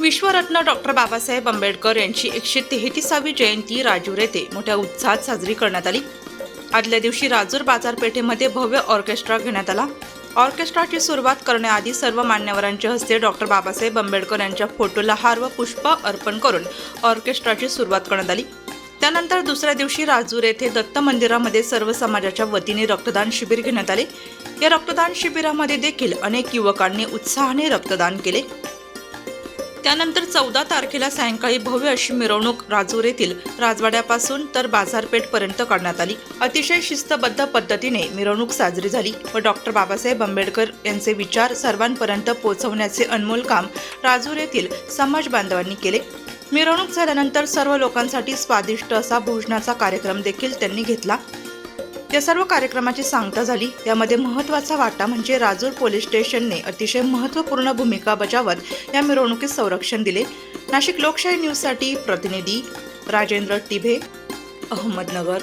विश्वरत्न doctor Babasaheb Ambedkar यांची एकशे तेहतीसावी जयंती राजूर येथे मोठ्या उत्साहात साजरी करण्यात आली. आदल्या दिवशी राजूर बाजारपेठेमध्ये भव्य ऑर्केस्ट्रा घेण्यात आला. ऑर्केस्ट्राची सुरुवात करण्याआधी सर्व मान्यवरांच्या हस्ते डॉक्टर बाबासाहेब आंबेडकर यांच्या फोटोला हार व पुष्प अर्पण करून ऑर्केस्ट्राची सुरुवात करण्यात आली. त्यानंतर दुसऱ्या दिवशी राजूर येथे दत्त मंदिरामध्ये सर्व समाजाच्या वतीने रक्तदान शिबिर घेण्यात आले. या रक्तदान शिबिरामध्ये देखील अनेक युवकांनी उत्साहाने रक्तदान केले. त्यानंतर चौदा तारखेला सायंकाळी भव्य अशी मिरवणूक राजूर येथील राजवाड्यापासून तर बाजारपेठपर्यंत काढण्यात आली. अतिशय शिस्तबद्ध पद्धतीने मिरवणूक साजरी झाली व डॉक्टर बाबासाहेब आंबेडकर यांचे विचार सर्वांपर्यंत पोहोचवण्याचे अनमोल काम राजूर येथील समाज बांधवांनी केले. मिरवणूक झाल्यानंतर सर्व लोकांसाठी स्वादिष्ट असा भोजनाचा कार्यक्रम देखील त्यांनी घेतला. या सर्व कार्यक्रमाची सांगता झाली. यामध्ये महत्त्वाचा वाटा म्हणजे राजूर पोलीस स्टेशनने अतिशय महत्त्वपूर्ण भूमिका बजावत या मिरवणुकीत संरक्षण दिले. नाशिक लोकशाही न्यूजसाठी प्रतिनिधी राजेंद्र टिभे अहमदनगर.